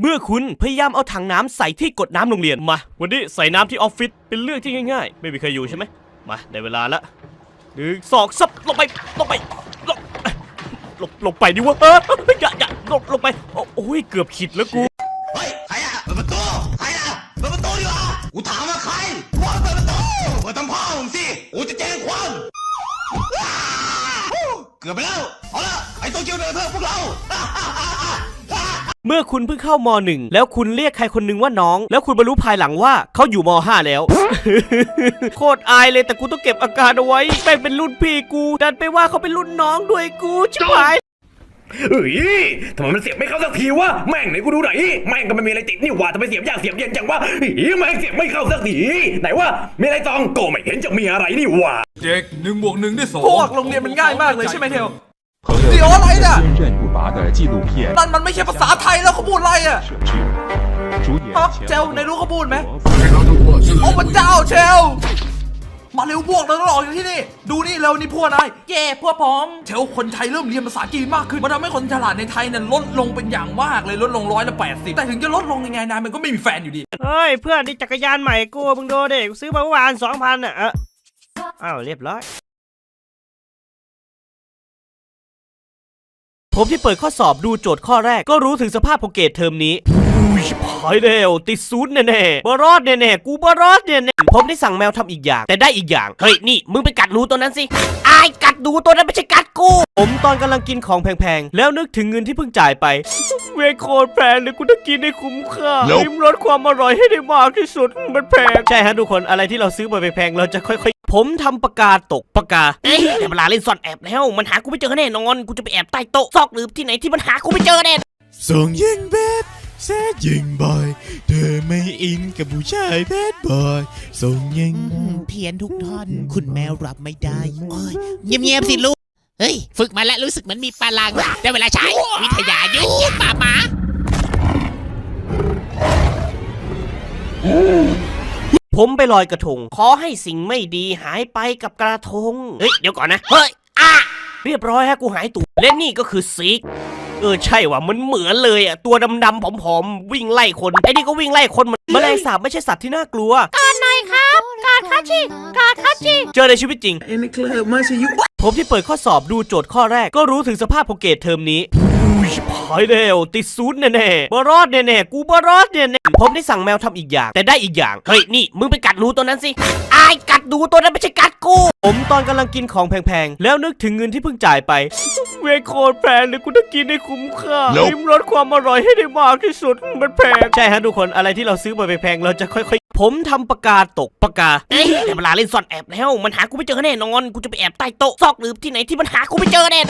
เมื่อคุณพยายามเอาถังน้ำใส่ที่กดน้ำโรงเรียนมา วันนี้ใส่น้ำที่ออฟฟิศเป็นเรื่องที่ง่ายๆ ไม่มีใครอยู่ใช่ไหมมาได้เวลาละหนึ่งสองซับลงไปลงไปลงลงลงไปดิวะเอออย่าอย่าลงลงไปโอโอ้ยเกือบขิดแล้วกูเฮ้ยใครอะเปิดประตูใครอะเปิดประตูดีกว่ากูถามว่าใครว่าเปิดประตูเปิดทำพ่อผมสิกูจะแจ้งความเกือบไปแล้วเอาละไอ้โตเกียวเดินเพิ่มพวกเรา เมื่อคุณเพิ่งเข้ามหนึ่งแล้วคุณเรียกใครคนหนึงว่าน้อง แล้วคุณมารู้ภายหลังว่าเขาอยู่มห้าแล้ว โคตรอายเลยแต่กูต้องเก็บอาการเอาไว้แม่งเป็นรุ่นพี่กู ดันไปว่าเขาเป็นรุ่นน้องด้วยกูชิบหายเฮ้ยทำไมมันเสียบไม่เข้าสักทีวะ แม่งไหนกูดูหน่อยแม่งก็ไม่มีอะไรติดนี่หว่าทำไมเสียบยากเสียบเย็นจังวะเฮ้ยแม่งเสียบไม่เข้าสักทีไหนวะมีอะไรตองก็ไม่เห็นจะมีอะไรนี่หว่าเด็กหนึ่งบวกหนึ่งได้สองพวกโรงเรียนมันง่ายมากเลยใช่ไหมเทล เฮ้ย เดี๋ยวอะไรน่ะ 坚韧不拔的纪录片 นั่นมันไม่ใช่ภาษาไทยแล้วเขาพูดอะไรอ่ะ 舍去，主演 ฮะ 前 เจลในรู้เขาพูดไหม 国 โอ้พระเจ้าเชล มาเร็วพวกเราต้องออกจากที่นี่ ดูนี่เร็วนี่พวกนายเย่พวกผมเชลคนไทยเริ่มเรียนภาษาจีนมากขึ้น มันทำให้คนฉลาดในไทยเนี่ยลดลงเป็นอย่างมากเลยลดลงร้อยละแปดสิบแต่ถึงจะลดลงยังไงนายมันก็ไม่มีแฟนอยู่ดี เฮ้ย เพื่อนนี่จักรยานใหม่กูมึงดูเด็กซื้อมาเมื่อวานสองพันอ่ะเอ้าอ้าวเรียบร้อย ผมที่เปิดข้อสอบดูโจทย์ข้อแรก ก็รู้ถึงสภาพของเกรดเทอมนี้อุ้ยชิบหายแล้วติดซูนแน่ๆบรอดแน่ๆกูบรอดแน่ๆผมได้สั่งแมวทำอีกอย่าง แต่ได้อีกอย่าง เฮ้ย นี่ มึงไปกัดหนูตัวนั้นสิอายกัดหนูตัวนั้นไม่ใช่กัดกู ผมตอนกำลังกินของแพงๆ แล้วนึกถึงเงินที่เพิ่งจ่ายไป เวโคตรแพงเลยกูต้องกินให้คุ้มค่าริมรสความอร่อยให้ได้มากที่สุดมันแพงใช่ฮะทุกคนอะไรที่เราซื้อมาแพงๆเราจะค่อยๆ ผมทำปากกาตกปากกาเอ้ยแต่เวลาเล่นซ่อนแอบแล้ว มันหากูไม่เจอแน่นอน กูจะไปแอบใต้โต๊ะซอกหรือที่ไหนที่มันหากูไม่เจอแน่ ส่งยิงแบดแซดยิงบ่อย เธอไม่อินกับผู้ชายแบดบ่อยส่งยิง อืมเพี้ยนทุกท่อน คุณแมวรับไม่ได้ โอ้ยเงียบๆสิลูก เฮ้ย ฝึกมาแล้วรู้สึกเหมันมีพลังได้เวลาใช้ วิทยายุทธป่าหมาผมไปลอยกระทง ขอให้สิ่งไม่ดีหายไปกับกระทง เฮ้ย เดี๋ยวก่อนนะ เฮ้ย อะ เรียบร้อยฮะกูหายตัวและนี่ก็คือซิก เออใช่ว่ะมันเหมือนเลยอะ ตัวดำๆผอมๆ วิ่งไล่คน ไอ้นี่ก็วิ่งไล่คนเหมือนแมลงสาบไม่ใช่สัตว์ที่น่ากลัว เจอในชีวิตจริงผมที่เปิดข้อสอบดูโจทย์ข้อแรกก็รู้ถึงสภาพของเกรดเทอมนี้อุ้ยชิบหายแล้วติดศูนย์แน่ๆบรอดแน่ๆกูบรอดแน่ๆผมได้สั่งแมวทำอีกอย่าง แต่ได้อีกอย่าง เฮ้ย นี่มึงไปกัดหนูตัวนั้นสิอายกัดหนูตัวนั้นไม่ใช่กัดกู ผมตอนกำลังกินของแพงๆ แล้วนึกถึงเงินที่เพิ่งจ่ายไปเวโคตรแพงเลยกูต้องกินให้คุ้มค่าริมรสความอร่อยให้ได้มากที่สุดมันแพง ใช่ฮะทุกคนอะไรที่เราซื้อมาแพงๆเราจะค่อยๆ ผมทำปากกาตกปากกาเอ้ยแต่เวลาเล่นซ่อนแอบแล้ว มันหากูไม่เจอแน่นอน กูจะไปแอบใต้โต๊ะซอกหรือที่ไหนที่มันหากูไม่เจอแน่